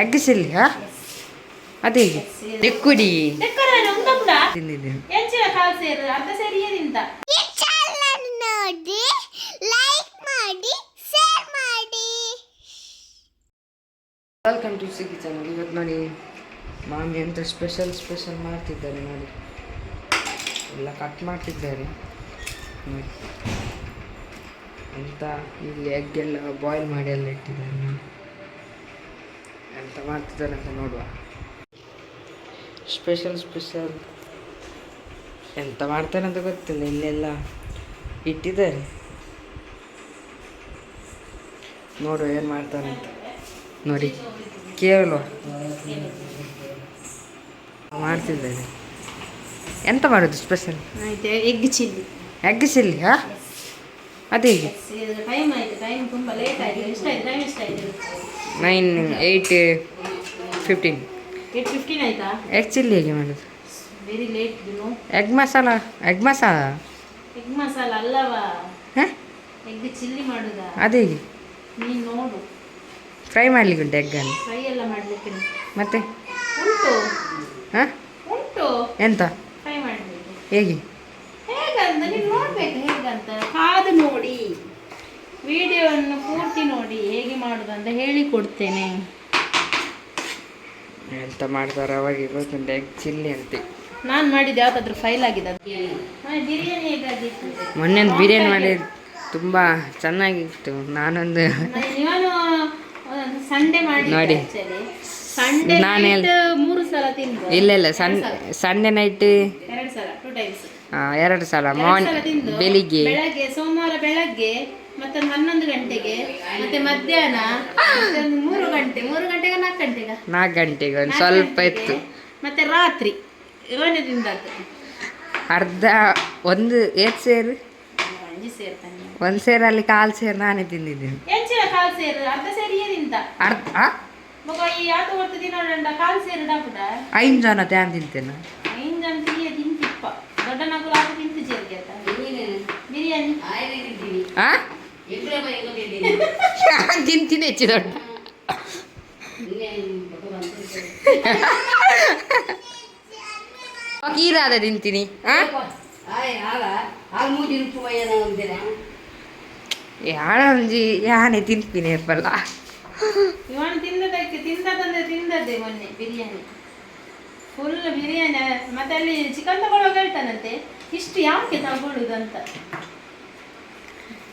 ಎಗ್ಗಿಸಿಲ್ಲಿ ಹಾ ಅದೇ ಕುಡಿ. ಲೆಕ್ಕದಲ್ಲಿ ಉಂಟುಂಟಾ ತಿಂದಿದ್ದೀನಿ ನೋಡಿ ಲೈಕ್ ಮಾಡಿ ಶೇರ್ ಮಾಡಿ. ವೆಲ್ಕಮ್ ಟು ಸಿಗಿ ಚಾನಲ್ ಇವತ್ತು ನೋಡಿ ಮಾಮಿ ಅಂತ ಸ್ಪೆಷಲ್ ಸ್ಪೆಷಲ್ ಮಾಡ್ತಿದ್ದಾರೆ ನೋಡಿ. ಎಲ್ಲ ಕಟ್ ಮಾಡ್ತಿದ್ದಾರೆ. ಅಂತ ಎಂತ ಇಲ್ಲಿ ಎಗ್ ಎಲ್ಲ ಬಾಯ್ಲ್ ಮಾಡಿ ಎಲ್ಲ ಇಟ್ಟಿದ್ದಾರೆ ನೋಡಿ. ಎಂತ ಮಾಡ್ತಿದ್ದಾರೆ ಅಂತ ನೋಡುವ. ಸ್ಪೆಷಲ್ ಸ್ಪೆಷಲ್ ಎಂತ ಮಾಡ್ತಾರೆ ಅಂತ ಗೊತ್ತಿಲ್ಲ ಇಲ್ಲೆಲ್ಲ ಇಟ್ಟಿದ್ದಾರೆ. ನೋಡುವ ಏನು ಮಾಡ್ತಾರೆ ಅಂತ. ನೋಡಿ ಕೇಳುವ. ಮಾಡ್ತಿದ್ದಾರೆ ಎಂತ ಮಾಡೋದು ಸ್ಪೆಷಲ್ ಆಯ್ತು ಎಗ್ ಚಿಲ್ಲಿ ಎಗ್ ಚಿಲ್ಲಿ ಹಾ? ಅದೇ ಟೈಮ್ ಆಯ್ತು ಟೈಮ್ ತುಂಬಾ ಲೇಟ್ ಆಯ್ತು ಎಷ್ಟಾಯ್ತು ಟೈಮ್ ಎಷ್ಟಾಯ್ತು? Nine eight fifteen eight fifteen ಆಯ್ತಾ? ಎಗ್ ಚಿಲ್ಲಿ ಹೇಗೆ ಮಾಡೋದು? Very late egg masala egg masala egg masala ಅಲ್ಲವಾ? ಎಗ್ ಚಿಲ್ಲಿ ಮಾಡುದಾ? ಅದೇ ಹೇಗೆ? ನೀನು ನೋಡು. ಫ್ರೈ ಮಾಡಲಿಕ್ಕೆ ಉಂಟು ಎಗ್ಗನ್ನು ಫ್ರೈ ಎಲ್ಲ ಮಾಡಲಿಕ್ಕೆ ಮತ್ತೆ? ಉಂಟು. ಹಾಂ? ಉಂಟು. ಎಂತ? ಫ್ರೈ ಮಾಡಲಿಕ್ಕೆ. ಹೇಗೆ? ಹೇಗಂತ? ನೀವು ನೋಡ್ಬೇಕು ಹೇಗಂತ. ಕಾದು ನೋಡಿ. ವಿಡಿಯೋವನ್ನು ಪೂರ್ತಿ ನೋಡಿ ಹೇಗೆ ಮಾಡುದಂತ ಹೇಳಿ ಕೊಡ್ತೇನೆ. ಎಂತ ಮಾಡ್ತಾರೆ ಅವಾಗ ಗೊತ್ತುಂಟು ಎಗ್ ಚಿಲ್ಲಿ ಅಂತೆ. ನಾನು ಮಾಡಿದ್ದು ಯಾವ್ದಾದ್ರು ಫೈಲ್ ಆಗಿದೆ ಬಿರಿಯಾನಿ ಹೇಗಾಗಿತ್ತು? ಮೊನ್ನೆ ಒಂದು ಬಿರಿಯಾನಿ ಮಾಡಿ ತುಂಬ ಚೆನ್ನಾಗಿತ್ತು. ನಾನೊಂದು ನಾನು ಸಂಡೇ ಮಾಡಿ ನೋಡಿ. ಸಂಡೇ ನಾನು ಮೂರು ಸಲ ತಿಂದು ಇಲ್ಲ ಇಲ್ಲ. ಸನ್ ಸಂಡೇ ನೈಟ್ ಎರಡು ಸಲ ಟು ಟೈಮ್ಸ್ ಎರಡು ಸಲ. ಮಾರ್ನಿಂಗ್ ಬೆಳಿಗ್ಗೆ. ಬೆಳಗ್ಗೆ ಸೋಮವಾರ ಬೆಳಗ್ಗೆ ಮತ್ತೆ ಒಂದು ಹನ್ನೊಂದು ಗಂಟೆಗೆ ಮತ್ತೆ ಮಧ್ಯಾಹ್ನ ಮೂರು ಗಂಟೆ ಮೂರು ಗಂಟೆಗೆ ನಾಲ್ಕು ಗಂಟೆಗೆ? ನಾಲ್ಕು ಗಂಟೆಗೆ ಒಂದು ಸ್ವಲ್ಪ. ಇತ್ತು. ಮತ್ತೆ ರಾತ್ರಿ ತಿಂದದ್ದು ಅರ್ಧ ಒಂದು ಏಟ್ ಸೇರು? ಒಂದು ಸೇರಲ್ಲಿ ಕಾಲು ಸೇರು ನಾನೇ ತಿಂದಿದ್ದೀನಿ. ಕಾಲು ಸೇರು? ಅರ್ಧ ಸೇರಿ ಅರ್ಧ ಐದು ಜನ ತ್ಯಾನ್ ತಿಂತೇನೆ. ತಿಂತಿಪ್ಪ. ದೊಡ್ಡ ತಿಂತು ಜೇರ್ಗೆ ಬಿರಿಯಾನಿ. ತಿಂತೀನಿ ಹೆಚ್ಚು ದೊಡ್ಡ? ಕೀರಾದ ತಿಂತೀನಿ ಆ? ಯಾಣಂಜಿ ಯಾನೆ ತಿಂತೀನಿ ಇರ್ಬಲ್ಲ ಇವನು ತಿಂದದಕ್ಕೆ ತಿಂದದಂದ್ರೆ ತಿಂದದ್ದೆ ಮೊನ್ನೆ ಬಿರಿಯಾನಿ. ಫುಲ್ ಬಿರಿಯಾನಿ. ಮತ್ತೆ ಅಲ್ಲಿ ಚಿಕನ್ ತಗೊಳ್ಳೋಕೆ ಹೇಳ್ತಾನಂತೆ. ಇಷ್ಟು ಯಾಕೆ ತಗೊಳ್ಳುದು ಅಂತ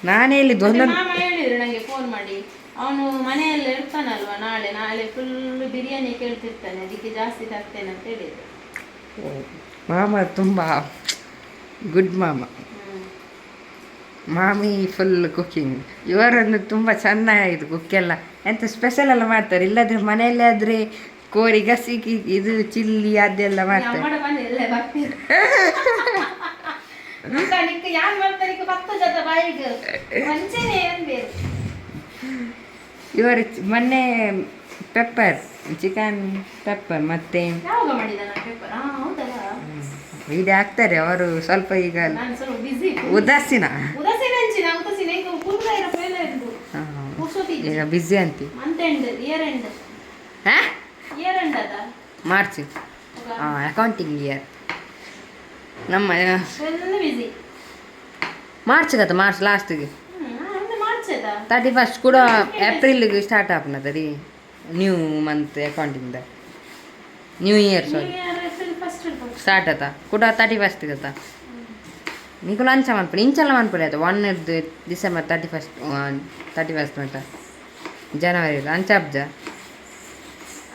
ನಾನೇ ಇಲ್ಲಿ ಮತ್ತೆ ಒಂದೊಂದು ಮಾಮ ಹೇಳಿದ್ರು ನಂಗೆ ಫೋನ್ ಮಾಡಿ. ಅವನು ಮನೆಯಲ್ಲೇ ಇರ್ತಾನಲ್ವಾ ನಾಳೆ? ನಾಳೆ ಫುಲ್ ಬಿರಿಯಾನಿ ಕೇಳ್ತಿರ್ತಾನೆ ಅದಕ್ಕೆ ಜಾಸ್ತಿ ತರ್ತೇನೆ ಅಂತ ಹೇಳಿದ್ರು. ಮಾಮ ತುಂಬ ಗುಡ್ ಮಾಮ. ಮಾಮಿ ಫುಲ್ ಕುಕ್ಕಿಂಗ್ ಇವರನ್ನು ತುಂಬ ಚೆನ್ನಾಗಿದೆ ಕುಕ್ಕೆಲ್ಲ ಎಂತ ಸ್ಪೆಷಲ್ ಎಲ್ಲ ಮಾಡ್ತಾರೆ? ಇಲ್ಲದ್ರೆ ಮನೆಯಲ್ಲೇ ಆದರೆ ಕೋರಿ ಗಸಿ ಇದು ಚಿಲ್ಲಿ ಅದೆಲ್ಲ ಮಾಡ್ತಾರೆ. ಯಾರು ಜೊತೆ ಬಾಯಿಗೆ ಇವರು ಮೊನ್ನೆ ಪೆಪ್ಪರ್ ಚಿಕನ್ ಪೆಪ್ಪರ್ ಮತ್ತೆ ಇದೆ ಹಾ ಹೌದಲ್ಲ ಹಾಕ್ತಾರೆ ಅವರು ಸ್ವಲ್ಪ ಈಗ ಬಿಸಿ ಉದಾಸೀನ. ಉದಾಸೀನ ಹಂಚಿನ ಉದಾಸೀನ. ಈಗ ಕುಂದ ಇರೋ ಪೈಲ ಇದ್ದು ಹಾ, ಈಗ. ಬ್ಯುಸಿ ಅಂತಿ. ಮಂತ್ ಎಂಡ್ ಇಯರ್ ಎಂಡ್ ಹಾಂ? ಇಯರ್ ಎಂಡ್ ಅದ? ಮಾರ್ಚ್ ಅಕೌಂಟಿಂಗ್ ಇಯರ್ ನಮ್ಮ ಮಾರ್ಚ್ ಗತ ಮಾರ್ಚ್ ಲಾಸ್ಟ್ಗೆ ಥರ್ಟಿ ಫಸ್ಟ್ ಕೂಡ ಏಪ್ರಿಲ್ಗೆ ಸ್ಟಾರ್ಟ್ ಆಪುನತ ರೀ ನ್ಯೂ ಮಂತ್ ಅಕೌಂಟಿಂದ ನ್ಯೂ ಇಯರ್ ಸಾರಿ ಸ್ಟಾರ್ಟ್ ಆತ? ಕುಡ ತರ್ಟಿ ಫಸ್ಟ್ ಗತ ನಿಂಕುಲು ಅಂಚ ಮನ್ಪುಡಿ ಇಂಚಲ ಮನ್ಪುಲೆತ ಒನ್ ದ್ December thirty first thirty first ಮತ ಜನವರಿ ಅಂಚ ಅಪ್ಜ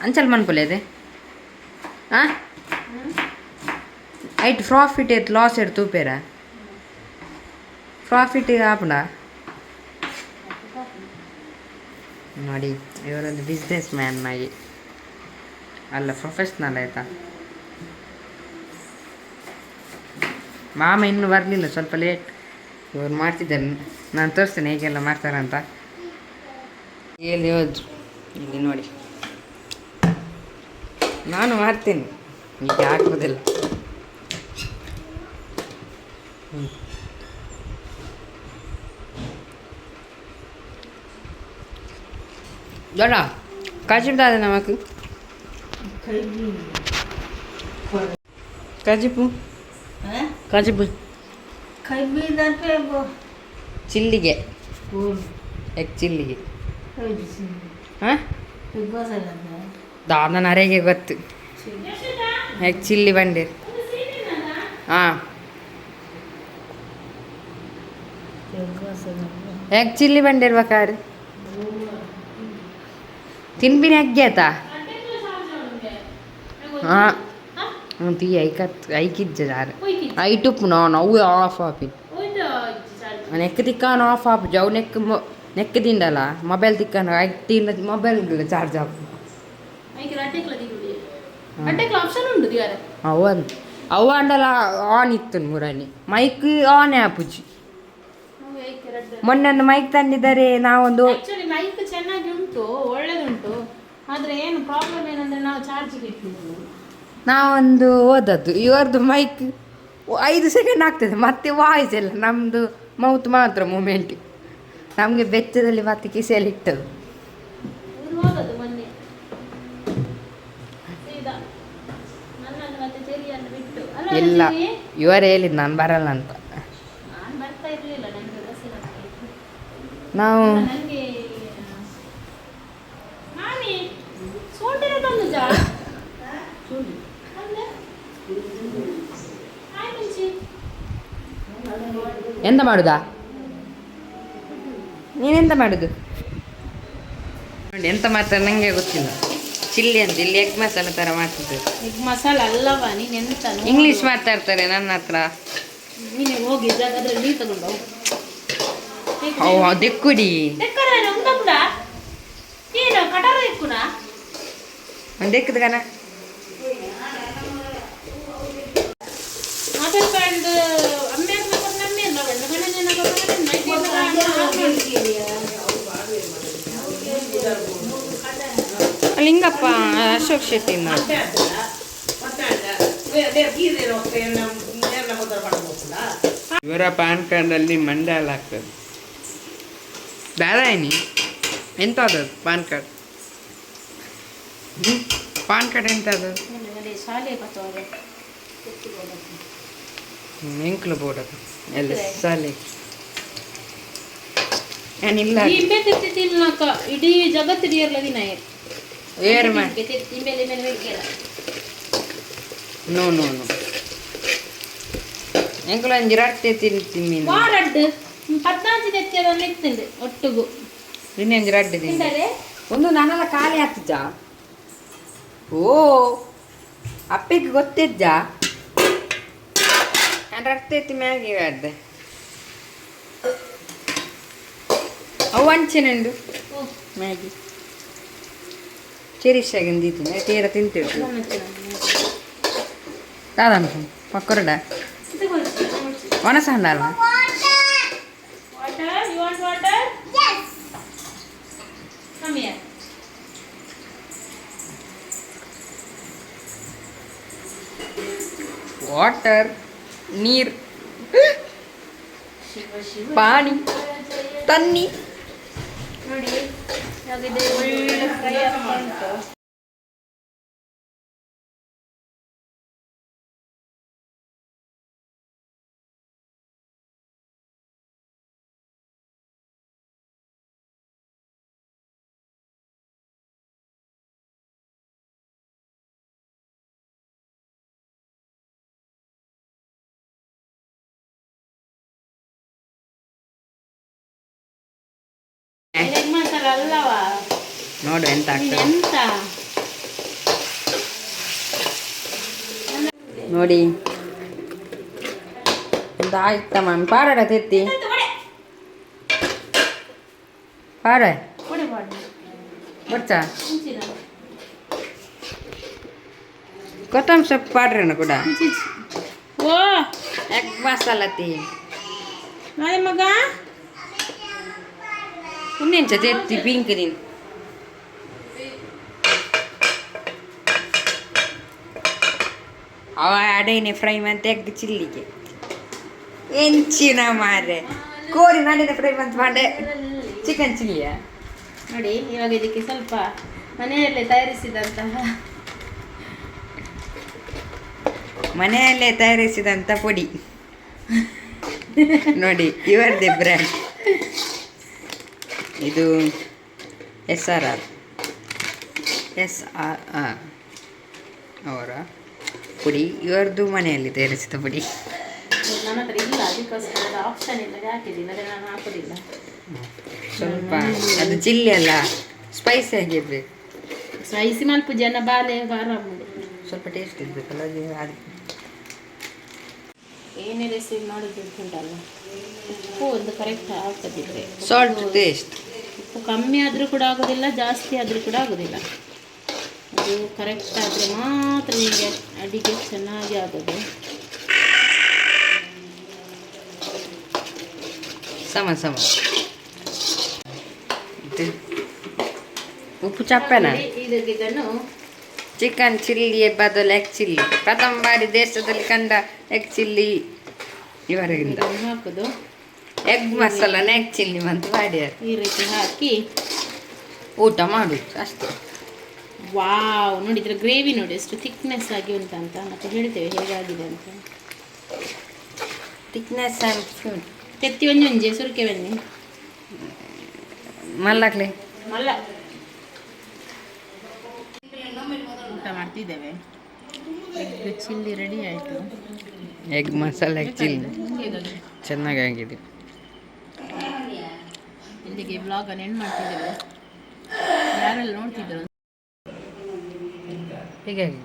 ಅಂಚಲ ಮನ್ಪುಲೆತೆ ಆ? ಐಟ್ ಪ್ರಾಫಿಟ್ ಏತ್ ಲಾಸ್ ಇಡ್ ತೂಪೇರ ಪ್ರಾಫಿಟ್ ಆಪಣ ನೋಡಿ, ಇವರೊಂದು ಬಿಸ್ನೆಸ್ ಮ್ಯಾನ್ ಆಗಿ. ಅಲ್ಲ ಪ್ರೊಫೆಷ್ನಲ್ ಆಯ್ತಾ? ಮಾಮ ಇನ್ನೂ ಬರಲಿಲ್ಲ, ಸ್ವಲ್ಪ ಲೇಟ್ ಇವ್ರು ಮಾಡ್ತಿದ್ದಾರೆ. ನಾನು ತೋರಿಸ್ತೇನೆ, ಹೇಗೆಲ್ಲ ಮಾಡ್ತಾರಂತ ಎಲ್ಲಿ ಹೋದ್ರು. ಇಲ್ಲಿ ನೋಡಿ. ನಾನು ಮಾಡ್ತೇನೆ. ಈಗ ಹಾಕೋದಿಲ್ಲ ದೊಡ್ಡ ಕಜಿಪ್ ದಾದ ನಮಕ್ ಕಜಿಪು ಕಜಿಪು ಕೈ ಬೀದಂತೆ ಚಿಲ್ಲಿಗೆ ಎಗ್ ಚಿಲ್ಲಿಗೆ ಹಾಂ ದಾದ ನರೆಗೆ ಗೊತ್ತು ಎಗ್ ಚಿಲ್ಲಿ ಬಂಡೆ ಹಾಂ ಎಗ್ ಚಿಲ್ಲಿ ಬಂಡೆ ಇರ್ಬೇಕಾದ್ರೆ ತಿನ್ಬಿನಿ ಅಗ್ಗೆ ಆಯ್ತಾ ಹಾಂ ಹ್ಞೂ ತೀ ಐಕತ್ ಐಕಿಜ್ಜ ಜಾರ ಐಟುಪ್ಪು ನಾನು ಅವು ಆಫ್ ಆಪಿ ನೆಕ್ ತಿಕ್ಕಾನು ಆಫ್ ಆಪು ಅವು ನೆಕ್ ಮೊ ನೆಕ್ ತಿಂಡಲ್ಲ ಮೊಬೈಲ್ ತಿಕ್ಕಾನು ಐ ತಿಂದ ಮೊಬೈಲ್ ಚಾರ್ಜ್ ಆಪು ಆಪ್ಷನ್ ಉಂಟು ದಿಯಾರ ಅವು ಅಂದ್ ಅವು ಅಂಡಲ್ಲ ಆನ್ ಇತ್ತು ಮುರಾನಿ ಮೈಕ್ ಆನ್ ಆಪುಜಿ ಮೊನ್ನೆ ಒಂದು ಮೈಕ್ ತಂದಿದ್ದಾರೆ ನಾವೊಂದು ಆಕ್ಚುಲಿ ಮೈಕ್ ಚೆನ್ನಾಗಿ ಉಂಟು ಒಳ್ಳೇದುಂಟು. ಆದ್ರೆ ಏನು ಪ್ರಾಬ್ಲಮ್ ಏನಂದ್ರೆ ನಾವು ಚಾರ್ಜಿಗೆ ಇಟ್ಟಿದ್ದೀವಿ. ನಾವೊಂದು ಓದದ್ದು ಇವ್ರದ್ದು ಮೈಕ್ ಐದು ಸೆಕೆಂಡ್ ಆಗ್ತದೆ ಮತ್ತೆ ವಾಯ್ಸ್ ಎಲ್ಲ ನಮ್ಮದು ಮೌತ್ ಮಾತ್ರ ಮೂಮೆಂಟ್ ನಮಗೆ ಬೆಚ್ಚದಲ್ಲಿ ಮತ್ತೆ ಕಿಸೆಯಲ್ಲಿ ಇಟ್ಟದು ಇಲ್ಲ? ಇವರೇ ಹೇಳಿದ್ದು ನಾನು ಬರಲ್ಲ ಅಂತ ನಾನು ಬರ್ತಾ ಇರ್ಲಿಲ್ಲ ನನಗೆ ಬಸ್ಸಿನ ನಾವು ಎಂತ ಮಾಡುದಾ? ನೀನೆಂತ ಮಾಡುದು? ನೋಡಿ ಎಂತ ಮಾಡ್ತಾರೆ ನನಗೆ ಗೊತ್ತಿಲ್ಲ. ಚಿಲ್ಲಿ ಅಂತ ಇಲ್ಲಿ ಎಗ್ ಮಸಾಲ ಥರ ಮಾಡ್ತಿದ್ದೆ. ಎಗ್ ಮಸಾಲ ಅಲ್ಲವಾ ನೀನು ಎಂತ ಇಂಗ್ಲಿಷ್ ಮಾತಾಡ್ತಾರೆ ನನ್ನ ಹತ್ರ. ನೀನು ಹೋಗಿ ಜಾಗದಲ್ಲಿ ನೀರು ತಗೊಂಡು ಎಲ್ಲ ಲಿಂಗಪ್ಪ ಅಶೋಕ್ ಶೆಟ್ಟಿ ಇವರ ಪಾನ್ ಕಾರ್ಡಲ್ಲಿ ಮಂಡಲ ಆಗ್ತದೆ. ದಾದಾಯಿನಿ ಎಂತ ಅದದು ಪಾನ್ ಕಾರ್ಡ್ ಹ್ಮ್? ಪಾನ್ ಕಾರ್ಡ್ ಎಂತ ಅದು ಅದೇ ಶಾಲೆ ಬರ್ತವಾಗ ಎಂಕ್ಲು ಬೋರ್ಡ್ ಅದು ಎಲ್ಲ ಸಾಲಿ ಏನಿಲ್ಲ ಈ ಬೆತ್ತ ತಿನ್ನಕ ಇಡೀ ಜಗತ್ತಿಡಿಯರ್ಲ ದಿನ ಏರ್ ಮಾ ತಿಂಬೇಲೆ ಮೇಲೆ ಬೇಕಿಲ್ಲ ನೋ ನೋ ನೋ ಎಂಕ್ಲು ಒಂಜಿ ರಟ್ಟೆ ತಿಂತೀನಿ ವಾರಡ್ ಹದಿನಾಲ್ಕು ತೆತ್ತಿಯದನ್ನು ಇತ್ತಿಂದು ಒಟ್ಟಿಗೂ. ಒಂಜಿ ರಡ್ಡೆ ತಿಂದೆ ತಿಂದರೆ ಒಂದು ನಾನೆಲ್ಲ ಖಾಲಿ ಆಗ್ತಿದ್ದ ಓ ಅಪ್ಪಿಗೆ ಗೊತ್ತಿದ್ದ? ಎತ್ತಿ ಮ್ಯಾಗಿ ಅಡ್ದೆ ಅವು ಹಂಚಿನೆಂಡು ಮ್ಯಾಗಿ. ಚೆರಿಶಾಗಿಂದಿತ್ತು ತೀರ ತಿಂತೇವೆ. ದಾದಂಟು ಪಕ್ಕೊರಡ? ಒಣಸ ಹಣ್ಣು ಅಲ್ವಾ ವಾಟರ್ ನೀರು ಪಾನಿ ತನ್ನಿ. ನೋಡಿ ಅಲ್ಲವಾ? ನೋಡು ಎಂತ ಎಂತ? ನೋಡಿ. ಎಂತ ಆಯ್ತಾ ಮ್ಯಾಮ್ ಪಾರಡ ತೆತ್ತಿ ಪಾರ ಮುಂಚಿನ ಕೊತ್ತಂಬರಿ ಸೊಪ್ಪು ಪಾಡ್ರಣ ಕೂಡ? ಓ! ನಾಯಿ ಮಸಾಲ ತಿ ಜೊತೆ ಮಗ ನೀನು ಅವ ಅಡೈನೆ ಫ್ರೈ ತೆಗ್ದು ಚಿಲ್ಲಿಗೆ. ಎಂಚಿನ ಮಾರೆ. ಕೋರಿ ನಾಡಿನ ಫ್ರೈ ಮಾಂತ ಮಾಡೆ ಚಿಕನ್ ಚಿಲ್ಲಿಯ? ನೋಡಿ ಇವಾಗ ಇದಕ್ಕೆ ಸ್ವಲ್ಪ ಮನೆಯಲ್ಲೇ ತಯಾರಿಸಿದಂತಹ ಮನೆಯಲ್ಲೇ ತಯಾರಿಸಿದಂಥ ಪುಡಿ. ನೋಡಿ ಇವರದೇ ಬ್ರ್ಯಾಂಡ್ ಇದು S R R S R R ಅವರ ಪುಡಿ. ಇವರದ್ದು ಮನೆಯಲ್ಲಿ ತಯಾರಿಸಿದ ಪುಡಿ. ನನ್ನ ಹತ್ರ ಇಲ್ಲ ಅದಕ್ಕೋಸ್ಕರ ಆಪ್ಷನ್ ಇಲ್ಲ ಹಾಕಿದ್ದೀನಿ ಆದರೆ ನಾನು ಹಾಕೋದಿಲ್ಲ. ಸ್ವಲ್ಪ ಅದು ಚಿಲ್ಲಿ ಅಲ್ಲ ಸ್ಪೈಸಿ ಆಗಿರ್ಬೇಕು ಸ್ಪೈಸಿ ಮಲ್ಪು ಜನ ಬಾಲೆ ಬಾರ ಸ್ವಲ್ಪ ಟೇಸ್ಟ್ ಇರಬೇಕಲ್ಲ ಅದು ಅದು ಏನೇ ರೆಸಿಪಿ ಉಂಟಲ್ಲ ಉಪ್ಪು ಒಂದು ಕರೆಕ್ಟ್ ಹಾಕದಿದ್ರೆ ಸಾಲ್ಟ್ ಟೇಸ್ಟ್ ಉಪ್ಪು ಕಮ್ಮಿ ಆದರೂ ಕೂಡ ಆಗೋದಿಲ್ಲ ಜಾಸ್ತಿ ಆದರೂ ಕೂಡ ಆಗೋದಿಲ್ಲ. ಅದು ಕರೆಕ್ಟ್ ಆದರೆ ಮಾತ್ರ ನಿಮಗೆ ಅಡಿಗೆ ಚೆನ್ನಾಗಿ ಆಗೋದು ಸಮ ಸಮ. ಉಪ್ಪು ಚಪ್ಪನ? ಇದನ್ನು ಚಿಕನ್ ಚಿಲ್ಲಿ ಬದಲು ಎಗ್ ಚಿಲ್ಲಿ ಪ್ರಥಮ ಬಾರಿ ದೇಶದಲ್ಲಿ ಕಂಡ ಎಗ್ ಚಿಲ್ಲಿ ಇವರಿಂದ. ಹಾಕೋದು. ಎಗ್ ಮಸಾಲನ ಎಗ್ ಚಿಲ್ಲಿ ಅಂತ ಮಾಡಿ ಈ ರೀತಿ ಹಾಕಿ. ಊಟ ಮಾಡುದು ಅಷ್ಟೇ. ವಾವ್ ನೋಡಿದ್ರೆ ಗ್ರೇವಿ ನೋಡಿ ಎಷ್ಟು ಥಿಕ್ನೆಸ್ ಆಗಿ ಉಂಟಂತ ಮತ್ತೆ ಹೇಳ್ತೇವೆ ಹೇಗಾಗಿದೆ ಅಂತ. ಥಿಕ್ನೆಸ್ ತೆತ್ತಿ ಒಂಜಿ ಒಂಜಿ ಸುರ್ಕೆ ಬನ್ನಿ. ಮಲ್ಲಾಕ್ಲೆ ಮಲ್ಲ ಊಟ ಮಾಡ್ತಿದ್ದೇವೆ ಎಗ್ ಚಿಲ್ಲಿ ರೆಡಿ ಆಯಿತು. ಎಗ್ ಮಸಾಲೆ ಎಗ್ ಚಿಲ್ಲಿ ಚೆನ್ನಾಗಿ ಆಗಿದೆ ಇಲ್ಲಿಗೆ ಬ್ಲಾಗನ್ನು ಎಂಡ್ ಮಾಡ್ತಿದ್ದೇವೆ. ಯಾರೆಲ್ಲ ನೋಡ್ತಿದ್ರು? ಹೀಗಾಗಿ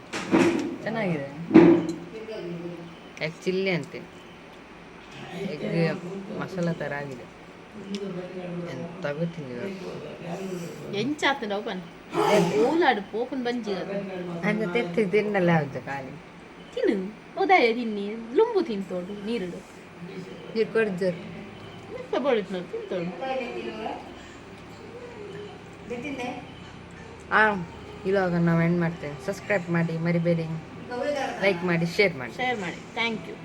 ಚೆನ್ನಾಗಿದೆ? ಎಗ್ ಚಿಲ್ಲಿ ಅಂತೆ. ಎಗ್ ಮಸಾಲ ಥರ ಆಗಿದೆ. ಎಂತ ಗೊತ್ತಿಲ್ಲ. ಇವತ್ತು. ಎಂಚಾತ ಓಪನ್. ಓಲಾಡು ಓಪನ್ ಬಂಜಿ ಹಂಗೆ ತೆತ್ತಿ ತಿನ್ನಲ್ಲ ಹೌದು ಖಾಲಿ. ತಿನ್ನು. ಹೋದಾಯ ತಿನ್ನಿ. ಲುಂಬು ತಿಂತೋಡು ನೀರುಡು. ನೀರು ಕೊಡ್ಜರ್ ಬಳಿತ್ ನೋಡಿ ತಿಂತೋಡು. ಹಾಂ ಇವಾಗ ನಾವು ಎಂಡ್ ಮಾಡ್ತೇವೆ. ಸಬ್ಸ್ಕ್ರೈಬ್ ಮಾಡಿ ಮರಿಬೇಡಿ. ಲೈಕ್ ಮಾಡಿ ಶೇರ್ ಮಾಡಿ. ಶೇರ್ ಮಾಡಿ. Thank you